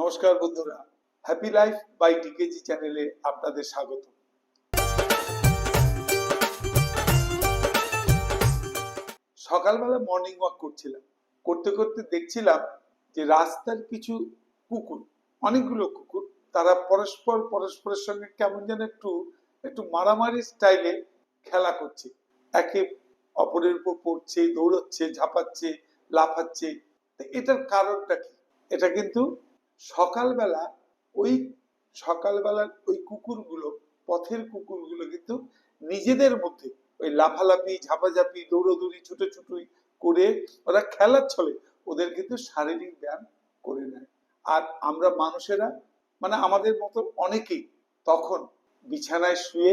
নমস্কার বন্ধুরা happy life by ডিকেজি চ্যানেলে আপনাদের স্বাগত। সকালবেলা মর্নিং ওয়াক করছিলাম। করতে করতে দেখছিলাম যে রাস্তার কিছু কুকুর, অনেকগুলো কুকুর, তারা পরস্পর পরস্পরের সঙ্গে কেমন যেন একটু একটু মারামারি স্টাইলে খেলা করছে। একে অপরের উপর পড়ছে, দৌড়চ্ছে, ঝাঁপাচ্ছে, লাফাচ্ছে। এটার কারণটা কি? এটা কিন্তু সকালবেলা ওই সকালবেলার ওই কুকুরগুলো, পথের কুকুরগুলো কিন্তু নিজেদের মধ্যে ওই লাফালাফি, ঝাপাঝাপি, দৌড়দৌড়ি ছুটোছুটি করে ওরা খেলার ছলে ওদের কিন্তু শারীরিক ব্যায়াম করে নেয়। আর আমরা মানুষেরা মানে আমাদের মতো অনেকেই তখন বিছানায় শুয়ে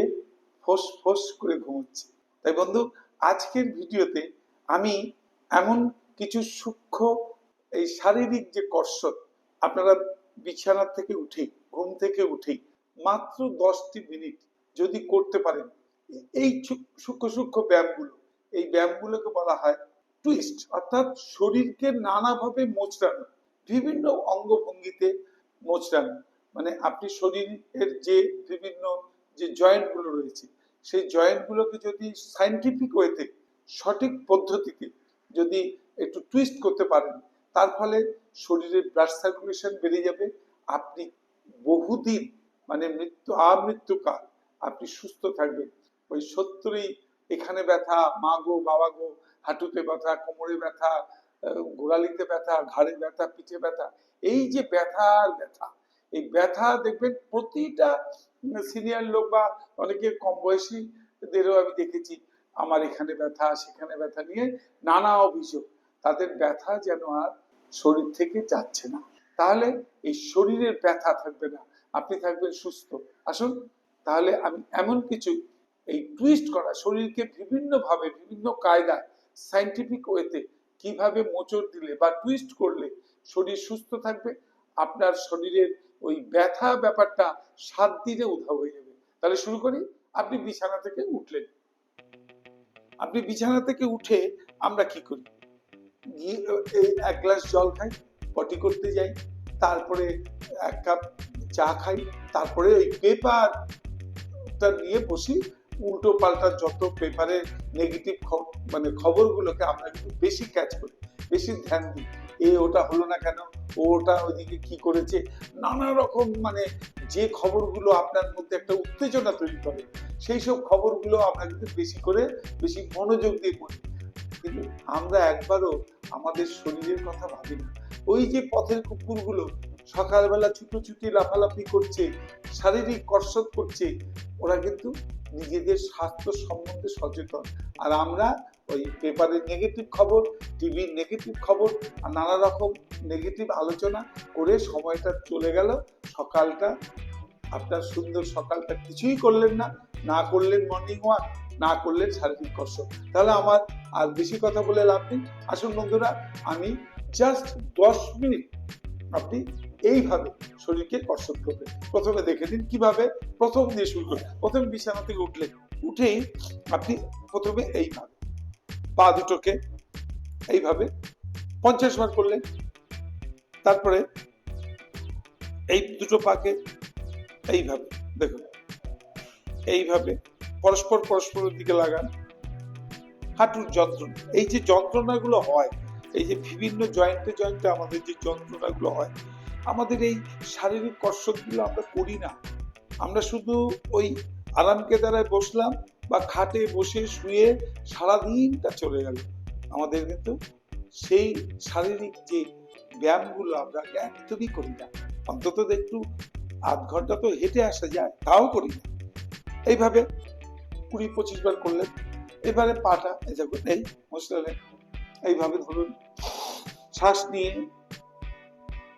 ফোস ফোস করে ঘুমোচ্ছে। তাই বন্ধু, আজকের ভিডিওতে আমি এমন কিছু সূক্ষ্ম এই শারীরিক যে কসরত আপনারা বিছানা থেকে উঠে ঘুম থেকে উঠেই মাত্র দশটি মিনিট যদি করতে পারেন, এই সূক্ষ্ম সূক্ষ্ম ব্যায়ামগুলো, এই ব্যায়ামগুলোকে বলা হয় টুইস্ট অর্থাৎ শরীরকে নানাভাবে মোচড়ানো, বিভিন্ন অঙ্গভঙ্গিতে মোচড়ানো। মানে আপনি শরীরের যে বিভিন্ন যে জয়েন্টগুলো রয়েছে, সেই জয়েন্টগুলোকে যদি সাইন্টিফিক ওয়েতে সঠিক পদ্ধতিতে যদি একটু টুইস্ট করতে পারেন তার ফলে শরীরের ব্লাড সার্কুলেশন বেড়ে যাবে। আপনি বহুদিন মানে মৃত্যু, আমৃত্যুকাল আপনি সুস্থ থাকবেন। ওই সত্তরই এখানে ব্যথা, মা গো, বাবা গো, হাঁটুতে ব্যথা, কোমরে ব্যথা গোড়ালিতে ব্যথা, ঘাড়ে ব্যথা, পিঠে ব্যথা, এই যে ব্যথা আর ব্যথা, এই ব্যথা দেখবেন প্রতিটা সিনিয়র লোক বা অনেকে কম বয়সীদেরও আমি দেখেছি, আমার এখানে ব্যথা, সেখানে ব্যথা নিয়ে নানা অভিযোগ। তাদের ব্যথা যেন আর শরীর থেকে যাচ্ছে না। তাহলে এই শরীরের ব্যথা থাকবে না, আপনি থাকবেন সুস্থ। আসুন, তাহলে আমি এমন কিছু এই টুইস্ট করা শরীরকে বিভিন্ন ভাবে বিভিন্ন কায়দায় সাইন্টিফিক ওয়েতে কীভাবে মোচড় দিলে বা টুইস্ট করলে শরীর সুস্থ থাকবে, আপনার শরীরের ওই ব্যথা ব্যাপারটা সাত দিনে উধাও হয়ে যাবে। তাহলে শুরু করি, আপনি বিছানা থেকে উঠলেন। আপনি বিছানা থেকে উঠে আমরা কি করি? গিয়ে এই এক গ্লাস জল খাই, পটি করতে যাই, তারপরে এক কাপ চা খাই, তারপরে ওই পেপারটা নিয়ে বসি। উল্টো পাল্টা যত পেপারের নেগেটিভ মানে খবরগুলোকে আমরা কিন্তু বেশি ক্যাচ করি, বেশি ধ্যান দিই। এ ওটা হলো না কেন? ও ওটা ওইদিকে কি করেছে? নানা রকম মানে যে খবরগুলো আপনার মধ্যে একটা উত্তেজনা তৈরি করে, সেই সব খবরগুলো আমরা কিন্তু বেশি করে, বেশি মনোযোগ দিয়ে পড়ি কিন্তু আমরা একবারও আমাদের শরীরের কথা ভাবি না ওই যে পথের কুকুরগুলো সকালবেলা ছুটোছুটি লাফালাফি করছে, শারীরিক কসরত করছে, ওরা কিন্তু নিজেদের স্বাস্থ্য সম্বন্ধে সচেতন। আর আমরা ওই পেপারের নেগেটিভ খবর টিভির নেগেটিভ খবর আর নানা রকম নেগেটিভ আলোচনা করে সময়টা চলে গেল। সকালটা আপনার সুন্দর সকালটা কিছুই করলেন না না করলেন মর্নিং ওয়াক না করলেন শারীরিক কসরত তাহলে আমার আর বেশি কথা বলে লাভ নেই। আসুন বন্ধুরা, আমি জাস্ট দশ মিনিট আপনি এইভাবে শরীরকে কসরত করবেন প্রথমে দেখে দিন কীভাবে প্রথম দিয়ে শুরু করবেন। প্রথমে বিছানা থেকে উঠলেন, উঠেই আপনি প্রথমে এইভাবে পা দুটোকে এইভাবে পঞ্চাশ বার করলেন, তারপরে এই দুটো পাকে এইভাবে, দেখুন। এইভাবে পরস্পর পরস্পরের দিকে লাগান। হাঁটুর যন্ত্রণা। এই যে যন্ত্রণাগুলো হয়, এই যে বিভিন্ন জয়েন্টে জয়েন্টে আমাদের যে যন্ত্রণাগুলো হয়, আমাদের এই শারীরিক কসরতগুলো আমরা করি না। আমরা শুধু ওই আরামকে দ্বারায় বসলাম বা খাটে বসে শুয়ে সারাদিনটা চলে গেল। আমাদের কিন্তু সেই শারীরিক যে ব্যায়ামগুলো আমরা একদমই করি না। অন্তত একটু আধ ঘণ্টা তো হেঁটে আসা যায়, তাও করি না। এইভাবে কুড়ি পঁচিশ বার করলেন, এবারে পাটা এই মশলালে এইভাবে ধরুন, শ্বাস নিয়ে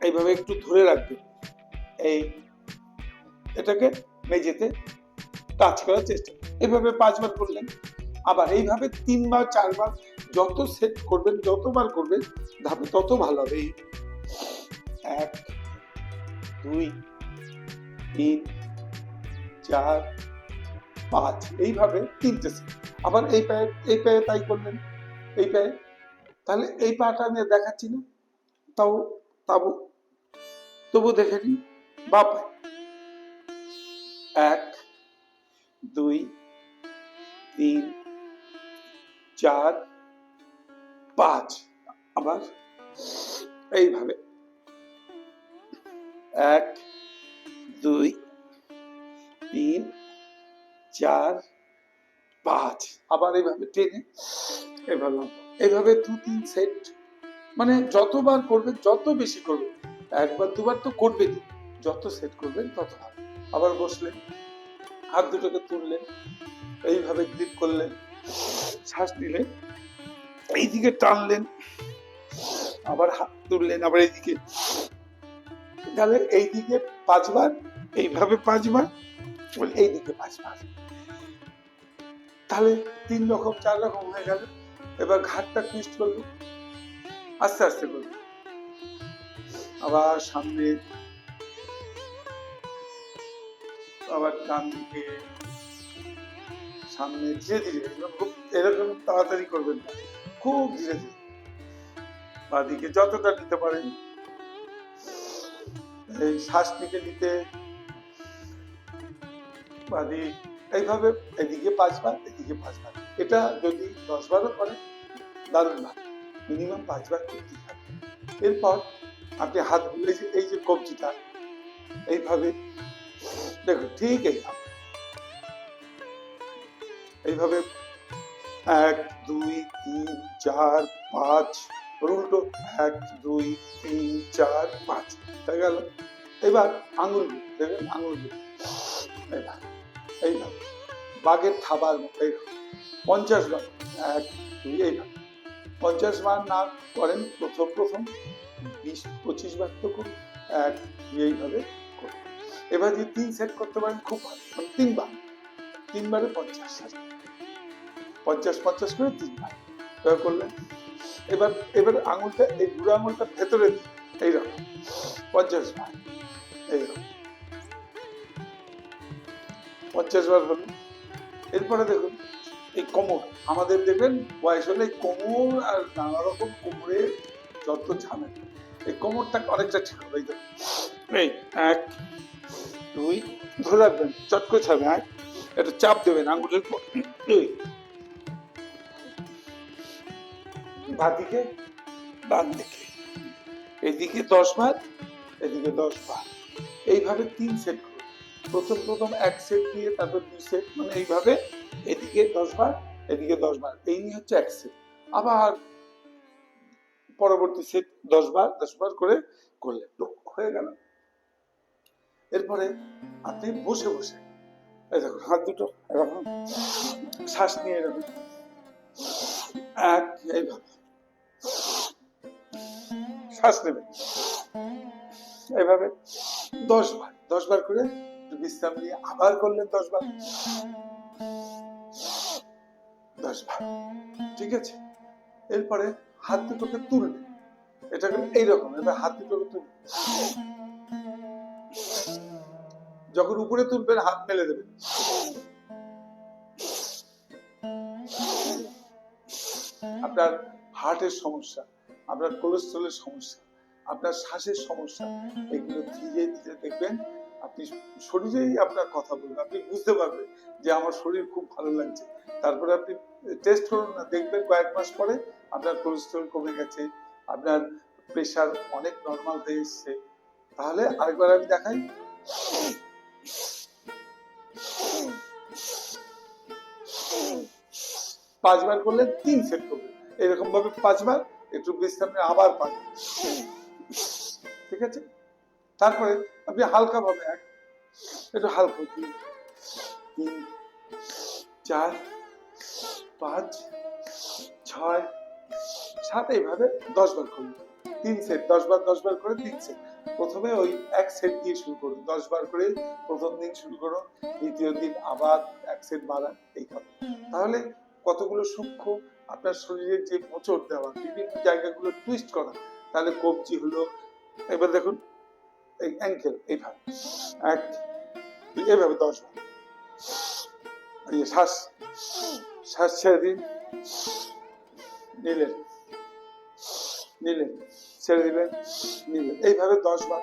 এইভাবে একটু ধরে রাখবেন। এই এটাকে মেঝেতে টাচ করার চেষ্টা এইভাবে পাঁচবার করলেন, আবার এইভাবে তিনবার, চারবার যত সেট করবেন, যতবার করবেন, ধাপে তত ভালো হবে। এক, দুই তিন, চার, পাঁচ। এইভাবে তিনটে সেট আবার এই পায়ে এই পায়ে তাই করলেন, এই পায়ে। তাহলে এই পাটা আর দেখাচ্ছি না। তাও তাবো তবু দেখে নিন। বাপ এক, দুই, তিন, চার, পাঁচ। আবার এইভাবে। এক দুই, তিন, চার, পাঁচ। আবার এইভাবে টেনে এভাবে। এইভাবে দু, তিন সেট। মানে যতবার করবেন, যত বেশি করবেন, একবার, দুবার তো করবেনই। যত সেট করবেন, তত ভালো আবার বসলেন, হাত দুটোকে তুললেন, এইভাবে গ্রিপ করলেন, শ্বাস নিলেন, এইদিকে টানলেন, আবার হাত তুললেন, আবার এইদিকে তাহলে এইদিকে পাঁচবার, এইভাবে পাঁচবার, বলে এইদিকে পাঁচবার। তাহলে তিন রকম, চার রকম হয়ে গেল। এবার ঘাটটা টুইস্ট করল আস্তে আস্তে করল আবার সামনে, আবার ডান দিকে, সামনে ধীরে ধীরে খুব, এরকম তাড়াতাড়ি করবেন না। খুব ধীরে ধীরে। বাদিকে যতটা নিতে পারেন এই শ্বাস নিতে নিতে বাদি এইভাবে এদিকে পাঁচবার এদিকে পাঁচবার এটা যদি দশ বারও করেন দারুণ ভালো মিনিমাম পাঁচবার করতেই হবে। এরপর আপনি হাত এই যে এই যে কবজিটা, এইভাবে, দেখুন, ঠিক এইভাবে এইভাবে এক, দুই, তিন, চার, পাঁচ উল্টো এক, দুই, তিন, চার, পাঁচ। হয়ে গেল। এবার আঙুল দেখবেন আঙুল এবার, এইভাবে। বাঘের থাবার মতো পঞ্চাশ বার, এক, দুই, এইভাবে। পঞ্চাশ বার না করেন, প্রথম প্রথম। বিশ, পঁচিশ বার তো করুন। এক, দুই, এইভাবে করুন। এবার যদি তিন সেট করতে পারেন, খুব ভালো। মানে তিনবার তিনবারে পঞ্চাশ। পঞ্চাশ পঞ্চাশ করে তিনবার করলেন। এবার এবার আঙুলটা, এই বুড়ো আঙুলটা ভেতরে দিন এইরকম। পঞ্চাশ বার। এইরকম। পঞ্চাশ বার হলো। এরপরে দেখুন, এই কোমর। আমাদের দেখবেন, বয়স হলে কোমর আর নানা রকম কোমরের যত ঝামেলা, এই কোমরটা অনেকটা ঠিক হবে এই এক, দুই, ধরে রাখবেন। চট করে ছাড়বে এক একটু চাপ দেবেন আঙুলের দুই বাদিকে ডান দিকে এদিকে দশ বার এদিকে দশ বার এইভাবে তিন সেট করুন প্রথম প্রথম এক সেট দিয়ে তারপর দুই সেট মানে এইভাবে এদিকে দশ বার এদিকে দশ বার এই নিয়ে হচ্ছে এক সেট আবার পরবর্তী সেট দশ বার দশ বার করে করলে হয়ে গেল। এরপরে আপনি বসে বসে, এই দেখুন হাত দুটো এরকম শ্বাস নিয়ে এরকম। এক, এইভাবে। শ্বাস নেবে। এইভাবে দশ বার দশ বার করে বিশ্রাম নিয়ে আবার করলেন দশ বার। দশ বার, ঠিক আছে? এরপরে হাত দুটোকে তুলবে এটাকে এইরকম, এবার হাত দুটোকে তুলবে যখন উপরে তুলবেন, হাত মেলে দেবেন। আপনার হার্টের সমস্যা, আপনার কোলেস্ট্রলের সমস্যা, আপনার শ্বাসের সমস্যা, এগুলো ধীরে ধীরে দেখবেন আপনি শরীরেই আপনার কথা বলবেন। আপনি বুঝতে পারবেন যে আমার শরীর খুব ভালো লাগছে। তারপরে আপনি টেস্ট করুন না, দেখবেন কয়েক মাস পরে আপনার কোলেস্ট্রল কমে গেছে, আপনার প্রেশার অনেক নর্মাল হয়ে এসছে। তাহলে আরেকবার আমি দেখাই। পাঁচবার করলে তিন সেট করবেন। এরকম ভাবে পাঁচবার একটু বিশ্রাম নিয়ে আবার পাঁচবার ঠিক আছে? তারপরে আপনি হালকা ভাবে এক একটু হালকা তিন তিন চার পাঁচ ছয় সাত এইভাবে দশ বার করুন। তিন সেট দশ বার দশ বার করে তিন সেট। প্রথমে ওই এক সেট দিয়ে শুরু করুন। দশ বার করে প্রথম দিন শুরু করুন দ্বিতীয় দিন আবার এক সেট বাড়ান এইভাবে তাহলে কতগুলো সূক্ষ্ম আপনার শরীরের যে মোচড় দেওয়া, বিভিন্ন জায়গাগুলো টুইস্ট করা, তাহলে কবজি হলো, এবার দেখুন, এই অ্যাঙ্কেল এইভাবে। এক এইভাবে দশ শ্বাস শ্বাস ছেড়ে দিন। নিলেন। নিলেন। ছেড়ে দিলেন নিলেন। এইভাবে দশ বার,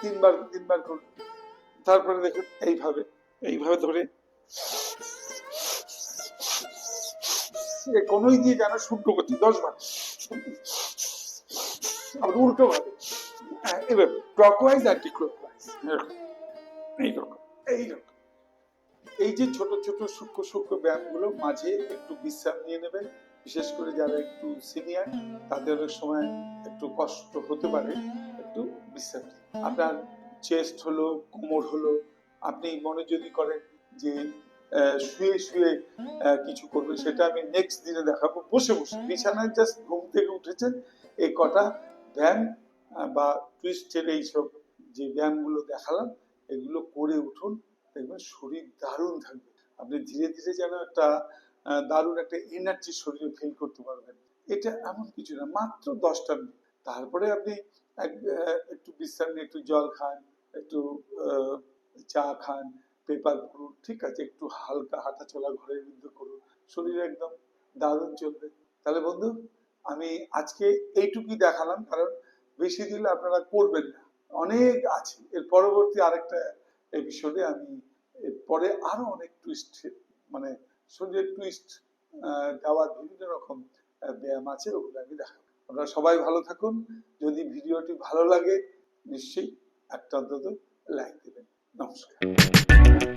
তিনবার তিনবার করুন। তারপরে দেখুন, এইভাবে এইভাবে ধরে। কোনোই দিয়ে যেন শুদ্ধ করছি। দশ বার। আবার উল্টো ভাবে। হ্যাঁ, এবার ক্লকওয়াইজ অ্যান্টি ক্লকওয়াইজ এইরকম। এইরকম। এই যে ছোট ছোট সূক্ষ্ম সূক্ষ্ম ব্যায়ামগুলো মাঝে একটু বিশ্রাম নিয়ে নেবেন। বিশেষ করে যারা একটু সিনিয়র তাদের সময় একটু কষ্ট হতে পারে একটু বিশ্রাম আপনার চেস্ট হলো কোমর হলো আপনি মনে যদি করেন যে শুয়ে শুয়ে কিছু করবে সেটা আমি নেক্সট দিনে দেখাবো। বসে বসে। বিছানায় জাস্ট ঘুম থেকে উঠেছেন এই কটা ব্যায়াম বা টুইস্টের এইসব যে ব্যায়ামগুলো দেখালাম এগুলো করে উঠুন। দেখবেন শরীর দারুণ থাকবে। আপনি ধীরে ধীরে যেন একটা দারুণ একটা এনার্জি শরীরে ফিল করতে পারবেন। এটা এমন কিছু না মাত্র দশটা মিনিট। তারপরে আপনি এক- একটু বিশ্রাম নিয়ে একটু জল খান একটু আহ, চা খান পেপার পড়ুন, ঠিক আছে? একটু হালকা হাঁটা চলা ঘরের মধ্যে করুন, শরীর একদম দারুণ চলবে। তাহলে বন্ধু, আমি আজকে এইটুকুই দেখালাম, কারণ বেশি দিলে আপনারা করবেন না। অনেক আছে। এর পরবর্তী আরেকটা এপিসোডে আমি এর পরে আরও অনেক টুইস্ট মানে শরীরের টুইস্ট দেওয়ার বিভিন্ন রকম ব্যায়াম আছে, ওগুলো আমি দেখাবো। আপনারা সবাই ভালো থাকুন। যদি ভিডিওটি ভালো লাগে, নিশ্চয়ই একটা অন্তত লাইক দেবেন। Não. música.